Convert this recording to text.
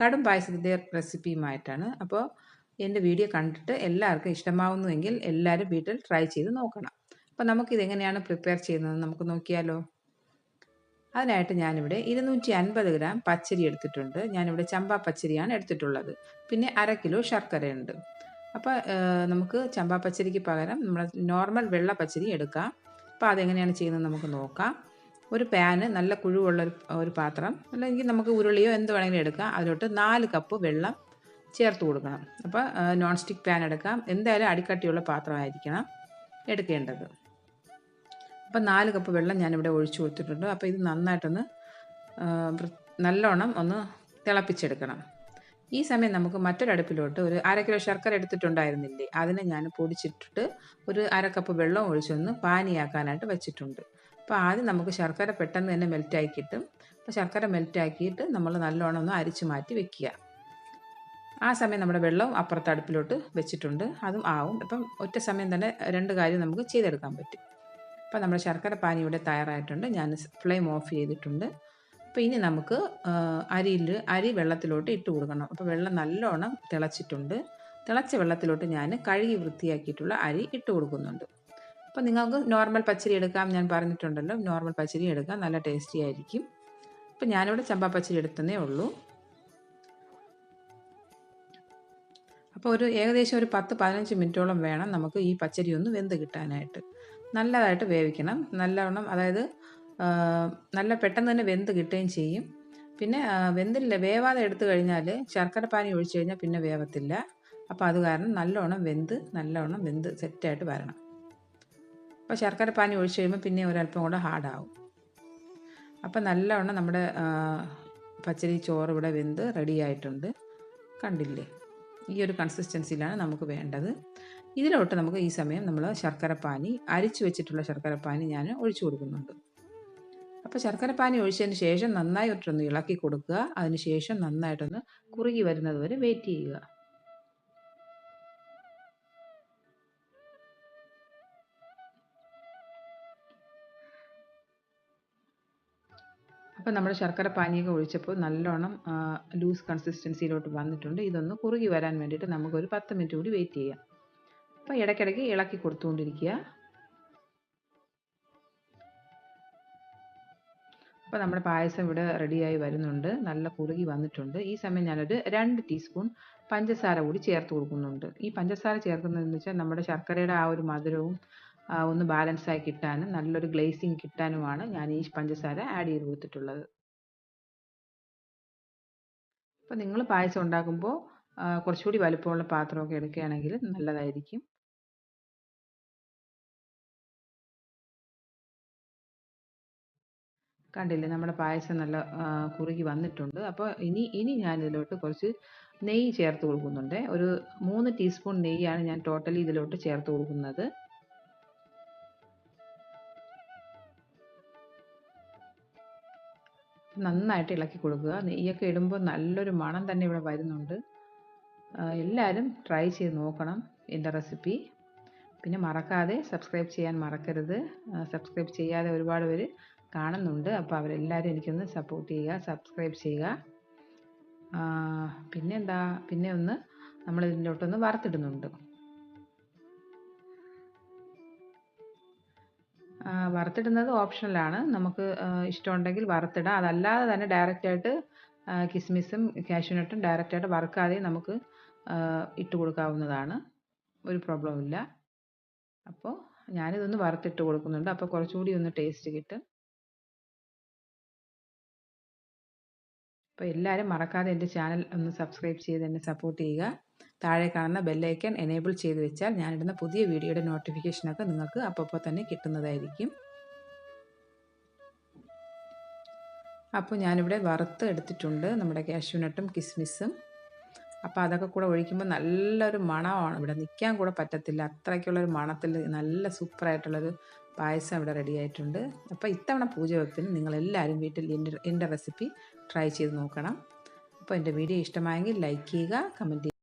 കടും പായസത്തിന്റെ റെസിപ്പിയുമായിട്ടാണ്. അപ്പോൾ എന്റെ വീഡിയോ കണ്ടിട്ട് എല്ലാവർക്കും ഇഷ്ടമാവുന്നുവെങ്കിൽ എല്ലാവരും വീട്ടിൽ ട്രൈ ചെയ്ത് നോക്കണം. അപ്പോൾ നമുക്കിതെങ്ങനെയാണ് പ്രിപ്പയർ ചെയ്യുന്നത് നമുക്ക് നോക്കിയാലോ? അതിനായിട്ട് ഞാനിവിടെ ഇരുന്നൂറ്റി അൻപത് ഗ്രാം പച്ചരി എടുത്തിട്ടുണ്ട്. ഞാനിവിടെ ചമ്പ പച്ചരിയാണ് എടുത്തിട്ടുള്ളത്. പിന്നെ അര കിലോ ശർക്കരയുണ്ട്. അപ്പോൾ നമുക്ക് ചമ്പ പച്ചരിക്ക് പകരം നമ്മൾ നോർമൽ വെള്ള പച്ചരി എടുക്കാം. അപ്പോൾ അതെങ്ങനെയാണ് ചെയ്യുന്നത് നമുക്ക് നോക്കാം. ഒരു പാന് നല്ല കുഴുവുള്ള ഒരു പാത്രം. അല്ലെങ്കിൽ നമുക്ക് ഉരുളിയോ എന്ത് വേണമെങ്കിലും എടുക്കാം. അതിലോട്ട് നാല് കപ്പ് വെള്ളം ചേർത്ത് കൊടുക്കണം. അപ്പോൾ നോൺ സ്റ്റിക്ക് പാൻ എടുക്കാം. എന്തായാലും അടിക്കട്ടിയുള്ള പാത്രമായിരിക്കണം എടുക്കേണ്ടത്. അപ്പോൾ നാല് കപ്പ് വെള്ളം ഞാനിവിടെ ഒഴിച്ചു കൊടുത്തിട്ടുണ്ട്. അപ്പോൾ ഇത് നന്നായിട്ടൊന്ന് നല്ലോണം ഒന്ന് തിളപ്പിച്ചെടുക്കണം. ഈ സമയം നമുക്ക് മറ്റൊരടുപ്പിലോട്ട് ഒരു അര കിലോ ശർക്കര എടുത്തിട്ടുണ്ടായിരുന്നില്ലേ? അതിനെ ഞാൻ പൊടിച്ചിട്ടിട്ട് ഒരു അര കപ്പ് വെള്ളം ഒഴിച്ചൊന്ന് പാനിയാക്കാനായിട്ട് വെച്ചിട്ടുണ്ട്. അപ്പോൾ ആദ്യം നമുക്ക് ശർക്കര പെട്ടെന്ന് തന്നെ മെൽറ്റായി കിട്ടും. അപ്പോൾ ശർക്കര മെൽറ്റാക്കിയിട്ട് നമ്മൾ നല്ലോണം ഒന്ന് അരിച്ച് മാറ്റി വെക്കുക. ആ സമയം നമ്മുടെ വെള്ളവും അപ്പുറത്തെ അടുപ്പിലോട്ട് വെച്ചിട്ടുണ്ട്. അതും ആവും. അപ്പം ഒറ്റ സമയം തന്നെ രണ്ട് കാര്യം നമുക്ക് ചെയ്തെടുക്കാൻ പറ്റും. അപ്പോൾ നമ്മുടെ ശർക്കര പാനി ഇവിടെ തയ്യാറായിട്ടുണ്ട്. ഞാൻ ഫ്ലെയിം ഓഫ് ചെയ്തിട്ടുണ്ട്. അപ്പോൾ ഇനി നമുക്ക് അരിയിൽ അരി വെള്ളത്തിലോട്ട് ഇട്ട് കൊടുക്കണം. അപ്പോൾ വെള്ളം നല്ലോണം തിളച്ചിട്ടുണ്ട്. തിളച്ച വെള്ളത്തിലോട്ട് ഞാൻ കഴുകി വൃത്തിയാക്കിയിട്ടുള്ള അരി ഇട്ട് കൊടുക്കുന്നുണ്ട്. അപ്പോൾ നിങ്ങൾക്ക് നോർമൽ പച്ചരി എടുക്കാം ഞാൻ പറഞ്ഞിട്ടുണ്ടല്ലോ. നോർമൽ പച്ചരി എടുക്കാം നല്ല ടേസ്റ്റി ആയിരിക്കും. അപ്പോൾ ഞാനിവിടെ ചമ്പാ പച്ചരി എടുത്തതേ ഉള്ളൂ. അപ്പോൾ ഒരു ഏകദേശം ഒരു പത്ത് പതിനഞ്ച് മിനിറ്റോളം വേണം നമുക്ക് ഈ പച്ചരി ഒന്ന് വെന്ത് കിട്ടാനായിട്ട്. നല്ലതായിട്ട് വേവിക്കണം. നല്ലവണ്ണം അതായത് നല്ല പെട്ടെന്ന് തന്നെ വെന്ത് കിട്ടുകയും ചെയ്യും. പിന്നെ വെന്തില്ല വേവാതെ എടുത്തു കഴിഞ്ഞാൽ ശർക്കര പാനി ഒഴിച്ചു കഴിഞ്ഞാൽ പിന്നെ വേവത്തില്ല. അപ്പോൾ അത് കാരണം നല്ലവണ്ണം വെന്ത് നല്ലവണ്ണം വെന്ത് സെറ്റായിട്ട് വരണം. അപ്പോൾ ശർക്കര പാനി ഒഴിച്ച് കഴിയുമ്പോൾ പിന്നെ ഒരല്പം കൂടെ ഹാർഡാവും. അപ്പോൾ നല്ലവണ്ണം നമ്മുടെ പച്ചരി ചോറ് ഇവിടെ വെന്ത് റെഡി ആയിട്ടുണ്ട്. കണ്ടില്ലേ? ഈ ഒരു കൺസിസ്റ്റൻസിയിലാണ് നമുക്ക് വേണ്ടത്. ഇതിലോട്ട് നമുക്ക് ഈ സമയം നമ്മൾ ശർക്കര പാനി അരിച്ചു വെച്ചിട്ടുള്ള ശർക്കര പാനി ഞാൻ ഒഴിച്ചു കൊടുക്കുന്നുണ്ട്. അപ്പോൾ ശർക്കര പാനി ഒഴിച്ചതിന് ശേഷം നന്നായിട്ടൊന്ന് ഇളക്കി കൊടുക്കുക. അതിന് ശേഷം നന്നായിട്ടൊന്ന് കുറുകി വരുന്നത് വരെ വെയിറ്റ് ചെയ്യുക. അപ്പോൾ നമ്മൾ ശർക്കര പാനീയൊക്കെ ഒഴിച്ചപ്പോൾ നല്ലോണം ലൂസ് കൺസിസ്റ്റൻസിയിലോട്ട് വന്നിട്ടുണ്ട്. ഇതൊന്ന് കുറുകി വരാൻ വേണ്ടിയിട്ട് നമുക്കൊരു പത്ത് മിനിറ്റ് കൂടി വെയിറ്റ് ചെയ്യാം. അപ്പോൾ ഇടയ്ക്കിടയ്ക്ക് ഇളക്കി കൊടുത്തുകൊണ്ടിരിക്കുക. അപ്പോൾ നമ്മുടെ പായസം ഇവിടെ റെഡിയായി വരുന്നുണ്ട്. നല്ല കുറുകി വന്നിട്ടുണ്ട്. ഈ സമയം ഞാനൊരു രണ്ട് ടീസ്പൂൺ പഞ്ചസാര കൂടി ചേർത്ത് കൊടുക്കുന്നുണ്ട്. ഈ പഞ്ചസാര ചേർക്കുന്നതെന്ന് വെച്ചാൽ നമ്മുടെ ശർക്കരയുടെ ആ ഒരു മധുരവും ഒന്ന് ബാലൻസായി കിട്ടാനും നല്ലൊരു ഗ്ലേസിങ് കിട്ടാനുമാണ് ഞാൻ ഈ പഞ്ചസാര ആഡ് ചെയ്ത് കൊടുത്തിട്ടുള്ളത്. അപ്പോൾ നിങ്ങൾ പായസം ഉണ്ടാക്കുമ്പോൾ കുറച്ചുകൂടി വലുപ്പമുള്ള പാത്രമൊക്കെ എടുക്കുകയാണെങ്കിൽ നല്ലതായിരിക്കും. കണ്ടില്ലേ നമ്മുടെ പായസം നല്ല കുറുകി വന്നിട്ടുണ്ട്. അപ്പോൾ ഇനി ഇനി ഞാൻ ഇതിലോട്ട് കുറച്ച് നെയ്യ് ചേർത്ത് കൊടുക്കുന്നുണ്ട്. ഒരു മൂന്ന് ടീസ്പൂൺ നെയ്യാണ് ഞാൻ ടോട്ടലി ഇതിലോട്ട് ചേർത്ത് കൊടുക്കുന്നത്. നന്നായിട്ട് ഇളക്കി കൊടുക്കുക. നെയ്യൊക്കെ ഇടുമ്പോൾ നല്ലൊരു മണം തന്നെ ഇവിടെ വരുന്നുണ്ട്. എല്ലാവരും ട്രൈ ചെയ്ത് നോക്കണം എന്റെ റെസിപ്പി പിന്നെ മറക്കാതെ സബ്സ്ക്രൈബ് ചെയ്യാൻ മറക്കരുത്. സബ്സ്ക്രൈബ് ചെയ്യാതെ ഒരുപാട് പേര് കാണുന്നുണ്ട്. അപ്പോൾ അവരെല്ലാവരും എനിക്കൊന്ന് സപ്പോർട്ട് ചെയ്യുക സബ്സ്ക്രൈബ് ചെയ്യുക. പിന്നെന്താ? പിന്നെ ഒന്ന് നമ്മൾ ഇതിലോട്ടൊന്ന് വറുത്തിടുന്നുണ്ട്. വറുത്തിടുന്നത് ഓപ്ഷണലാണ് നമുക്ക് ഇഷ്ടമുണ്ടെങ്കിൽ വറുത്തിടാം. അതല്ലാതെ തന്നെ ഡയറക്റ്റായിട്ട് കിസ്മിസും കാഷ്യൂനട്ടും ഡയറക്റ്റായിട്ട് വറുക്കാതെ നമുക്ക് ഇട്ട് കൊടുക്കാവുന്നതാണ്. ഒരു പ്രോബ്ലം ഇല്ല. അപ്പോൾ ഞാനിതൊന്ന് വറുത്തിട്ട് കൊടുക്കുന്നുണ്ട്. അപ്പോൾ കുറച്ചുകൂടി ഒന്ന് ടേസ്റ്റ് കിട്ടും. അപ്പോൾ എല്ലാവരും മറക്കാതെ എന്റെ ചാനൽ ഒന്ന് സബ്സ്ക്രൈബ് ചെയ്ത് എന്നെ സപ്പോർട്ട് ചെയ്യുക. താഴെ കാണുന്ന ബെല്ലൈക്കൻ എനേബിൾ ചെയ്ത് വെച്ചാൽ ഞാനിടുന്ന പുതിയ വീഡിയോയുടെ നോട്ടിഫിക്കേഷനൊക്കെ നിങ്ങൾക്ക് അപ്പോൾ തന്നെ കിട്ടുന്നതായിരിക്കും. അപ്പോൾ ഞാനിവിടെ വറുത്ത് എടുത്തിട്ടുണ്ട് നമ്മുടെ കാഷ്യൂനട്ടും കിസ്മിസും അപ്പോൾ അതൊക്കെ കൂടെ ഒഴിക്കുമ്പോൾ നല്ലൊരു മണമാണ്. ഇവിടെ നിൽക്കാൻ കൂടെ പറ്റത്തില്ല. അത്രയ്ക്കുള്ളൊരു മണത്തിൽ നല്ല സൂപ്പറായിട്ടുള്ളൊരു പായസം ഇവിടെ റെഡി ആയിട്ടുണ്ട്. അപ്പോൾ ഇത്തവണ പൂജ വെപ്പിന് നിങ്ങളെല്ലാവരും വീട്ടിൽ എന്റെ എന്റെ റെസിപ്പി ട്രൈ ചെയ്ത് നോക്കണം. അപ്പോൾ എന്റെ വീഡിയോ ഇഷ്ടമായെങ്കിൽ ലൈക്ക് ചെയ്യുക കമന്റ് ചെയ്യുക.